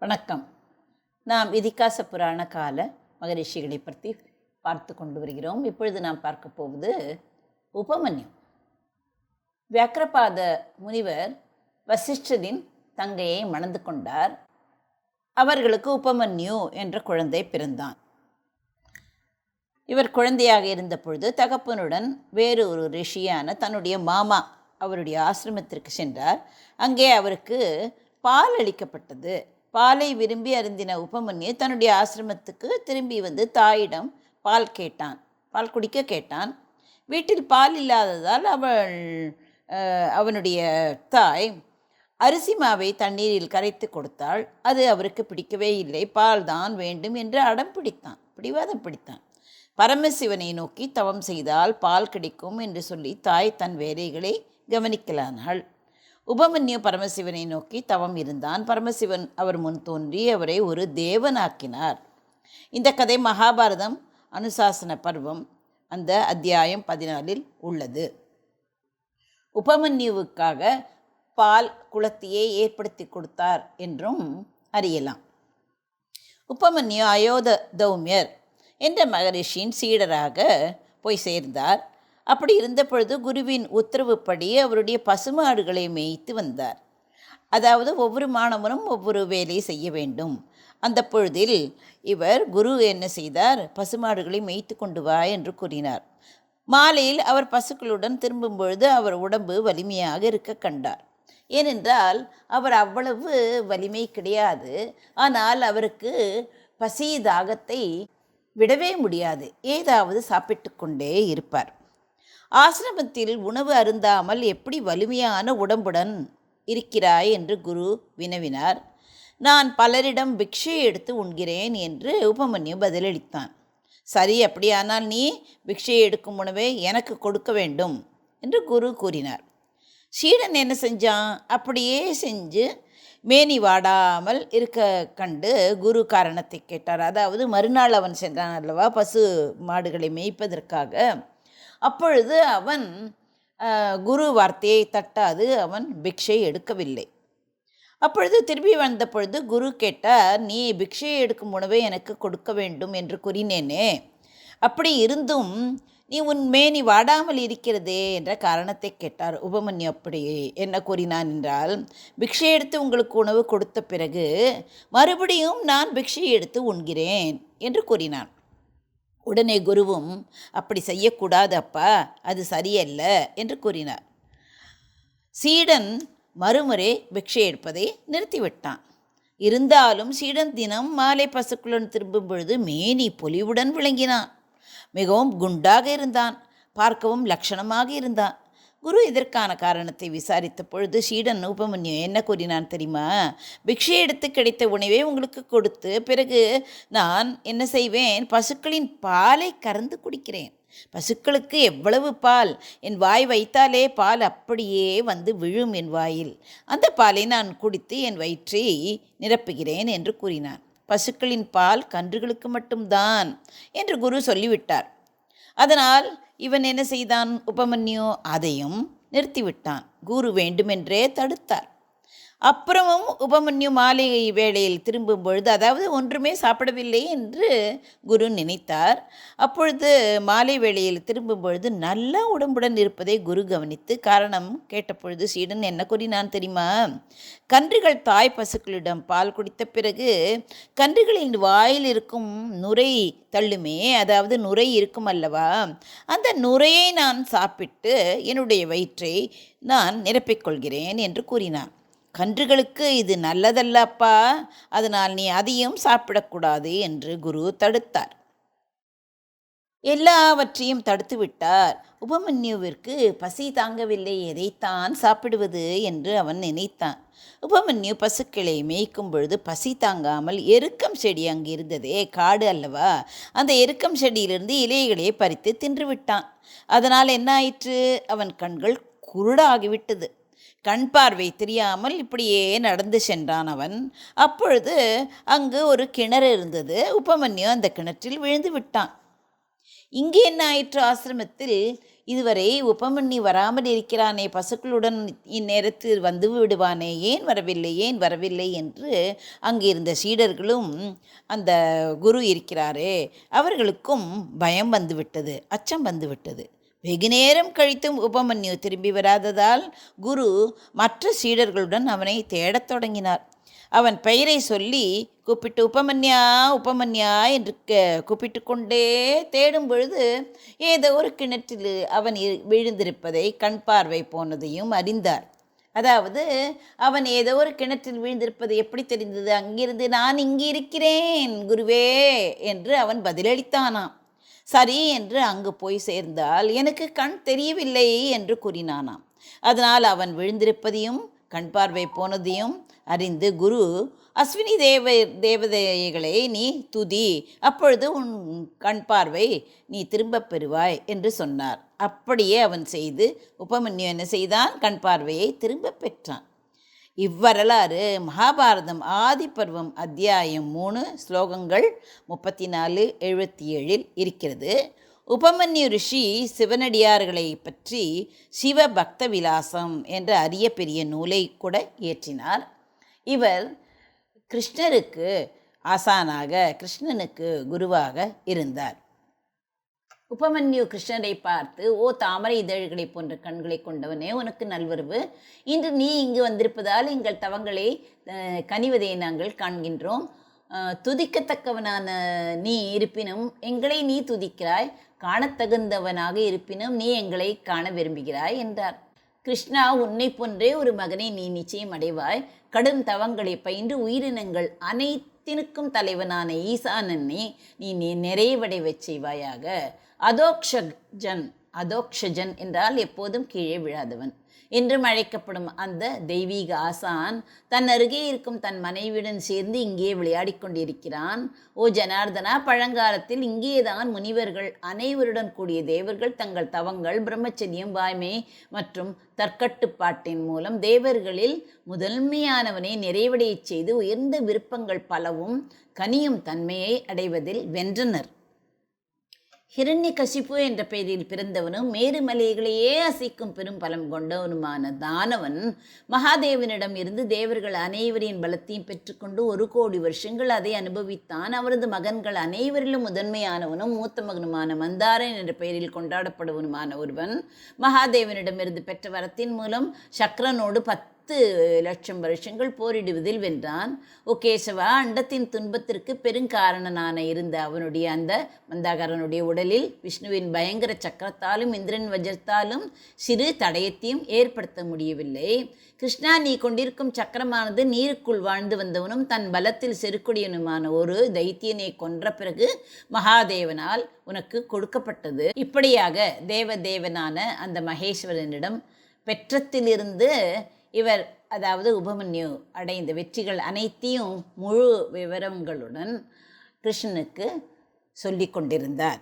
வணக்கம். நாம் இதிகாச புராண கால மகரிஷிகளை பற்றி பார்த்து கொண்டு வருகிறோம். இப்பொழுது நாம் பார்க்க போவது உபமன்யு. வியாக்கிரபாத முனிவர் வசிஷ்டரின் தங்கையை மணந்து கொண்டார். அவர்களுக்கு உபமன்யு என்ற குழந்தை பிறந்தான். இவர் குழந்தையாக இருந்த பொழுது தகப்பனுடன் வேறு ஒரு ரிஷியான தன்னுடைய மாமா அவருடைய ஆசிரமத்திற்கு சென்றார். அங்கே அவருக்கு பால் அளிக்கப்பட்டது. பாலை விரும்பி அருந்தின உபமன்யு தன்னுடைய ஆசிரமத்துக்கு திரும்பி வந்து தாயிடம் பால் கேட்டான். பால் குடிக்க கேட்டான். வீட்டில் பால் இல்லாததால் அவள் அவனுடைய தாய் அரிசி மாவை தண்ணீரில் கரைத்து கொடுத்தாள். அது அவருக்கு பிடிக்கவே இல்லை. பால் தான் வேண்டும் என்று அடம் பிடித்தான். பிடிவாதம் பிடித்தான். பரமசிவனை நோக்கி தவம் செய்தால் பால் கிடைக்கும் என்று சொல்லி தாய் தன் வேலைகளை கவனிக்கலானாள். உபமன்யு பரமசிவனை நோக்கி தவம் இருந்தான். பரமசிவன் அவர் முன் தோன்றி அவரை ஒரு தேவனாக்கினார். இந்த கதை மகாபாரதம் அனுசாசன பருவம் அந்த அத்தியாயம் பதினாலில் உள்ளது. உபமன்யுவுக்காக பால் குளத்தையே ஏற்படுத்தி கொடுத்தார் என்றும் அறியலாம். உபமன்யு அயோத தௌமியர் என்ற மகரிஷியின் சீடராக போய் சேர்ந்தார். அப்படி இருந்த பொழுது குருவின் உத்தரவுப்படி அவருடைய பசுமாடுகளை மேய்த்து வந்தார். அதாவது ஒவ்வொரு மாணவனும் ஒவ்வொரு வேலை செய்ய வேண்டும். அந்த பொழுதில் இவர் குரு என்ன செய்தார்? பசுமாடுகளை மேய்த்து கொண்டு வா என்று கூறினார். மாலையில் அவர் பசுக்களுடன் திரும்பும் பொழுது அவர் உடம்பு வலிமையாக இருக்க கண்டார். ஏனென்றால் அவர் அவ்வளவு வலிமை கிடையாது. ஆனால் அவருக்கு பசி தாகத்தை விடவே முடியாது. ஏதாவது சாப்பிட்டு கொண்டே இருப்பார். ஆசிரமத்தில் உணவு அருந்தாமல் எப்படி வலிமையான உடம்புடன் இருக்கிறாய் என்று குரு வினவினார். நான் பலரிடம் பிக்ஷை எடுத்து உண்கிறேன் என்று உபமன்யு பதிலளித்தான். சரி அப்படியானால் நீ பிக்ஷை எடுக்கும் உணவை எனக்கு கொடுக்க வேண்டும் என்று குரு கூறினார். சீடன் என்ன செஞ்சான்? அப்படியே செஞ்சு மேனி வாடாமல் இருக்க கண்டு குரு காரணத்தை கேட்டார். அதாவது மறுநாள் அவன் சென்றான் அல்லவா? பசு மாடுகளை மேய்ப்பதற்காக. அப்பொழுது அவன் குரு வார்த்தையை தட்டாது அவன் பிக்ஷை எடுக்கவில்லை. அப்பொழுது திரும்பி வந்த பொழுது குரு கேட்டார் நீ பிக்ஷை எடுக்கும் உணவை எனக்கு கொடுக்க வேண்டும் என்று கூறினேனே. அப்படி இருந்தும் நீ உன் மேனி வாடாமல் இருக்கிறதே என்ற காரணத்தை கேட்டார். உபமன்யு அப்படி என்ன கூறினான் என்றால் பிக்ஷை எடுத்து உங்களுக்கு உணவு கொடுத்த பிறகு மறுபடியும் நான் பிக்ஷை எடுத்து உண்கிறேன் என்று கூறினான். உடனே குருவும் அப்படி செய்யக்கூடாது அப்பா அது சரியல்ல என்று கூறினார். சீடன் மறுமுறை பிக்ஷை எடுப்பதை நிறுத்திவிட்டான். இருந்தாலும் சீடன் தினம் மாலை பசுக்களுடன் திரும்பும் பொழுது மேனி பொலிவுடன் விளங்கினான். மிகவும் குண்டாக இருந்தான். பார்க்கவும் லட்சணமாக இருந்தான். குரு இதற்கான காரணத்தை விசாரித்த பொழுது சீடன் உபமன்யு என்ன கூறினான் தெரியுமா? பிக்ஷை எடுத்து கிடைத்த உணவை உங்களுக்கு கொடுத்து பிறகு நான் என்ன செய்வேன்? பசுக்களின் பாலை கறந்து குடிக்கிறேன். பசுக்களுக்கு எவ்வளவு பால்? என் வாய் வைத்தாலே பால் அப்படியே வந்து விழும் என் வாயில். அந்த பாலை நான் குடித்து என் வயிற்றை நிரப்புகிறேன் என்று கூறினான். பசுக்களின் பால் கன்றுகளுக்கு மட்டும்தான் என்று குரு சொல்லிவிட்டார். அதனால் இவன் என்ன செய்தான்? உபமன்யு அதையும் நிறுத்திவிட்டான். குரு வேண்டுமென்றே தடுத்தார். அப்புறமும் உபமன்யு மாலை வேளையில் திரும்பும் பொழுது அதாவது ஒன்றுமே சாப்பிடவில்லை என்று குரு நினைத்தார். அப்பொழுது மாலை வேளையில் திரும்பும் பொழுது நல்ல உடம்புடன் இருப்பதை குரு கவனித்து காரணம் கேட்டபொழுது சீடன் என்ன கூறினான் தெரியுமா? கன்றுகள் தாய் பசுக்களிடம் பால் குடித்த பிறகு கன்றுகளின் வாயில் இருக்கும் நுரை தள்ளுமே அதாவது நுரை இருக்கும் அல்லவா? அந்த நுரையை நான் சாப்பிட்டு என்னுடைய வயிற்றை நான் நிரப்பிக்கொள்கிறேன் என்று கூறினான். கன்றுகளுக்கு இது நல்லதல்லப்பா அதனால் நீ அதையும் சாப்பிடக்கூடாது என்று குரு தடுத்தார். எல்லாவற்றையும் தடுத்து விட்டார். உபமன்யுவிற்கு பசி தாங்கவில்லை எதைத்தான் சாப்பிடுவது என்று அவன் நினைத்தான். உபமன்யு பசுக்களை மேய்க்கும் பொழுது பசி தாங்காமல் எருக்கம் செடி அங்கு இருந்ததே காடு அல்லவா? அந்த எருக்கம் செடியிலிருந்து இலைகளை பறித்து தின்று விட்டான். அதனால் என்ன ஆயிற்று? அவன் கண்கள் குருடாகிவிட்டது. கண் பார்வை தெரியாமல் இப்படியே நடந்து சென்றான் அவன். அப்பொழுது அங்கு ஒரு கிணறு இருந்தது. உபமன்யு அந்த கிணற்றில் விழுந்து விட்டான். இங்கே என்ன ஆயிற்று ஆசிரமத்தில்? இதுவரை உபமன்னி வராமல் இருக்கிறானே. பசுக்களுடன் இந்நேரத்தில் வந்து விடுவானே. ஏன் வரவில்லை? ஏன் வரவில்லை? என்று அங்கே இருந்த சீடர்களும் அந்த குரு இருக்கிறாரே. அவர்களுக்கும் பயம் வந்துவிட்டது அச்சம் வந்துவிட்டது வெகு நேரம் கழித்தும் உபமன்யு திரும்பி வராததால் குரு மற்ற சீடர்களுடன் அவனை தேடத் தொடங்கினார். அவன் பெயரை சொல்லி கூப்பிட்டு உபமன்யா உபமன்யா என்று க- கூப்பிட்டு கொண்டே தேடும் பொழுது ஏதோ ஒரு கிணற்றில் அவன் இ- விழுந்திருப்பதை கண் பார்வை போனதையும் அறிந்தார். அதாவது அவன் ஏதோ ஒரு கிணற்றில் விழுந்திருப்பது எப்படி தெரிந்தது? அங்கிருந்து நான் இங்கே இருக்கிறேன் குருவே என்று அவன் பதிலளித்தானாம். சரி என்று அங்கு போய் சேர்ந்தால் எனக்கு கண் தெரியவில்லை என்று கூறினானாம். அதனால் அவன் விழுந்திருப்பதையும் கண் பார்வை போனதையும் அறிந்து குரு அஸ்வினி தேவ தேவதைகளை நீ துதி அப்பொழுது உன் கண் பார்வை நீ திரும்பப் பெறுவாய் என்று சொன்னார். அப்படியே அவன் செய்து உபமன்யு என்ன செய்தான்? கண் பார்வையை திரும்பப் பெற்றான். இவ்வரலாறு மகாபாரதம் ஆதிப்பர்வம் அத்தியாயம் மூணு ஸ்லோகங்கள் முப்பத்தி நாலு எழுபத்தி ஏழில் இருக்கிறது. உபமன்யு ரிஷி சிவனடியார்களை பற்றி சிவ பக்த விலாசம் என்ற அரிய பெரிய நூலை கூட இயற்றினார். இவர் கிருஷ்ணருக்கு ஆசானாக கிருஷ்ணனுக்கு குருவாக இருந்தார். உபமன்யு கிருஷ்ணரை பார்த்து ஓ தாமரை இதழ்களை போன்ற கண்களை கொண்டவனே உனக்கு நல்வரவு. இன்று நீ இங்கு வந்திருப்பதால் எங்கள் தவங்களை கனிவதை நாங்கள் காண்கின்றோம். துதிக்கத்தக்கவனான நீ இருப்பினும் எங்களை நீ துதிக்கிறாய். காணத்தகுந்தவனாக இருப்பினும் நீ எங்களை காண விரும்புகிறாய் என்றார். கிருஷ்ணா உன்னை போன்றே ஒரு மகனை நீ நிச்சயம் அடைவாய். கடும் தவங்களை பயின்று உயிரினங்கள் அனைத்தினுக்கும் தலைவனான ஈசானன்னே நீ நிறைவடை செய்வாயாக. அதோக்ஷன் அதோக்ஷஜன் என்றால் எப்போதும் கீழே விழாதவன். என்றும் அழைக்கப்படும் அந்த தெய்வீக ஆசான் தன் அருகே இருக்கும் தன் மனைவியுடன் சேர்ந்து இங்கே விளையாடிக் கொண்டிருக்கிறான். ஓ ஜனார்தனா பழங்காலத்தில் இங்கேதான் முனிவர்கள் அனைவருடன் கூடிய தேவர்கள் தங்கள் தவங்கள் பிரம்மச்சரியம் வாய்மை மற்றும் தற்கட்டுப்பாட்டின் மூலம் தேவர்களில் முதன்மையானவனை நிறைவடையச் செய்து உயர்ந்த விருப்பங்கள் பலவும் கனியும் தன்மையை அடைவதில் வென்றனர். ஹிரண்யகசிப்பு என்ற பெயரில் பிறந்தவனும் மேருமலைகளையே அசைக்கும் பெரும் பலம் கொண்டவனுமான தானவன். மகாதேவனிடம் இருந்து தேவர்கள் அனைவரின் பலத்தையும் பெற்றுக்கொண்டு ஒரு கோடி வருஷங்கள் அதை அனுபவித்தான். அவரது மகன்கள் அனைவரிலும் முதன்மையானவனும் மூத்த மகனுமான மந்தாரன் என்ற பெயரில் கொண்டாடப்படுவனுமான ஒருவன். மகாதேவனிடமிருந்து பெற்ற வரத்தின் மூலம் சக்கரனோடு பத்து லட்சம் வருஷங்கள் போரிடுவதில் வென்றான். ஒகேசவா அண்டத்தின் துன்பத்திற்கு பெருங்காரணனான இருந்த அவனுடைய அந்த மந்தாகரனுடைய உடலில் விஷ்ணுவின் பயங்கர சக்கரத்தாலும் இந்திரன் வஜ்ரத்தாலும் சிறு தடயத்தையும் ஏற்படுத்த முடியவில்லை. கிருஷ்ணா நீ கொண்டிருக்கும் சக்கரமானது நீருக்குள் வாழ்ந்து வந்தவனும் தன் பலத்தில் செருக்குடியனுமான ஒரு தைத்தியனை கொன்ற பிறகு மகாதேவனால் உனக்கு கொடுக்கப்பட்டது. இப்படியாக தேவதேவனான அந்த மகேஸ்வரனிடம் பெற்றத்திலிருந்து இவர் அதாவது உபமன்யு அடைந்த வெற்றிகள் அனைத்தையும் முழு விவரங்களுடன் கிருஷ்ணனுக்கு சொல்லி கொண்டிருந்தார்.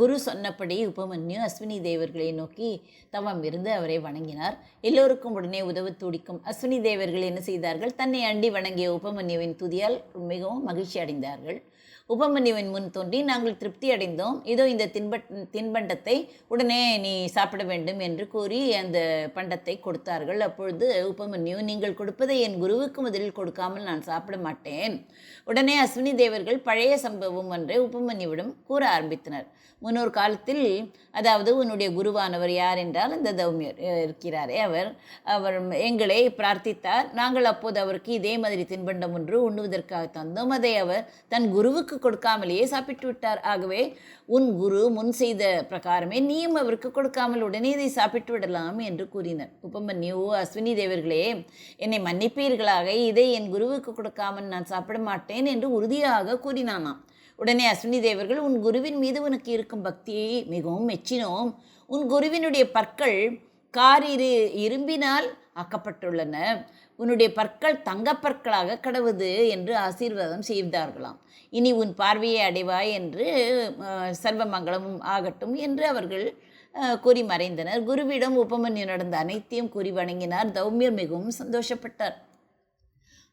குரு சொன்னபடி உபமன்யு அஸ்வினி தேவர்களை நோக்கி தவம் இருந்து அவரை வணங்கினார். எல்லோருக்கும் உடனே உதவு துடிக்கும் அஸ்வினி தேவர்கள் என்ன செய்தார்கள்? தன்னை அண்டி வணங்கிய உபமன்யுவின் துதியால் மிகவும் மகிழ்ச்சி அடைந்தார்கள் உபமன்யுவின் முன் தோன்றி நாங்கள் திருப்தி அடைந்தோம். இதோ இந்த தின்பட் தின்பண்டத்தை உடனே நீ சாப்பிட வேண்டும் என்று கூறி அந்த பண்டத்தை கொடுத்தார்கள். அப்பொழுது உபமன்யு நீங்கள் கொடுப்பதை என் குருவுக்கு முதலில் கொடுக்காமல் நான் சாப்பிட மாட்டேன். உடனே அஸ்வினி தேவர்கள் பழைய சம்பவம் ஒன்றை உபமன்யுவிடம் கூற ஆரம்பித்தனர். முன்னொரு காலத்தில் அதாவது உன்னுடைய குருவானவர் யார் என்றால் இந்த தௌமியர் இருக்கிறாரே அவர். அவர் எங்களை பிரார்த்தித்தார். நாங்கள் அப்போது அவருக்கு இதே மாதிரி தின்பண்டம் ஒன்று உண்ணுவதற்காக தந்தோம். அதை அவர் தன் குருவுக்கு கொடுக்காமலேயே சாப்பிட்டு விட்டார். ஆகவே உன் குரு முன் செய்த பிரகாரமே நீயும் அவருக்கு கொடுக்காமல் உடனே இதை சாப்பிட்டு விடலாம் என்று கூறினர். உபமன்யு அஸ்வினி தேவர்களே என்னை மன்னிப்பீர்களாக? இதை என் குருவுக்கு கொடுக்காமல் நான் சாப்பிட மாட்டேன் என்று உறுதியாக கூறினானாம். உடனே அஸ்வினி தேவர்கள் உன் குருவின் மீது உனக்கு இருக்கும் பக்தியை மிகவும் மெச்சினோம். உன் குருவினுடைய பற்கள் காரிரு இரும்பினால் ஆக்கப்பட்டுள்ளன. உன்னுடைய பற்கள் தங்கப்பற்களாக கடவுது என்று ஆசீர்வாதம் செய்தார்களாம். இனி உன் பார்வையை அடைவாய் என்று சர்வமங்கலமும் ஆகட்டும் என்று அவர்கள் கூறி மறைந்தனர். குருவிடம் உபமன்யு நடந்த அனைத்தையும் கூறி வணங்கினார். தௌமியர் மிகவும் சந்தோஷப்பட்டார்.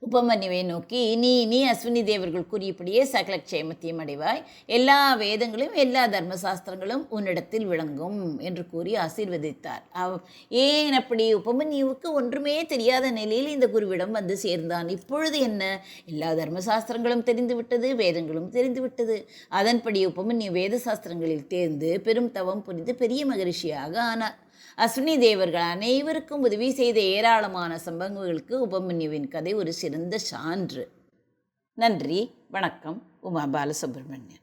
உபமன்யுவை நோக்கி நீ நீ அஸ்வினி தேவர்கள் கூறியபடியே சகல க்ஷேமத்தையும் அடைவாய். எல்லா வேதங்களும் எல்லா தர்மசாஸ்திரங்களும் உன்னிடத்தில் விளங்கும் என்று கூறி ஆசீர்வதித்தார். அவ் ஏன் அப்படி? உபமன்யுவுக்கு ஒன்றுமே தெரியாத நிலையில் இந்த குருவிடம் வந்து சேர்ந்தான். இப்பொழுது என்ன? எல்லா தர்மசாஸ்திரங்களும் தெரிந்து விட்டது வேதங்களும் தெரிந்துவிட்டது. அதன்படி உபமன்யு வேத சாஸ்திரங்களில் தேர்ந்து பெரும் தவம் புரிந்து பெரிய மகரிஷியாக ஆனார். அஸ்வினி தேவர்கள் அனைவருக்கும் உதவி செய்த ஏராளமான சம்பவங்களுக்கு உபமன்யுவின் கதை ஒரு சிறந்த சான்று. நன்றி வணக்கம். உமா பாலசுப்ரமணியன்.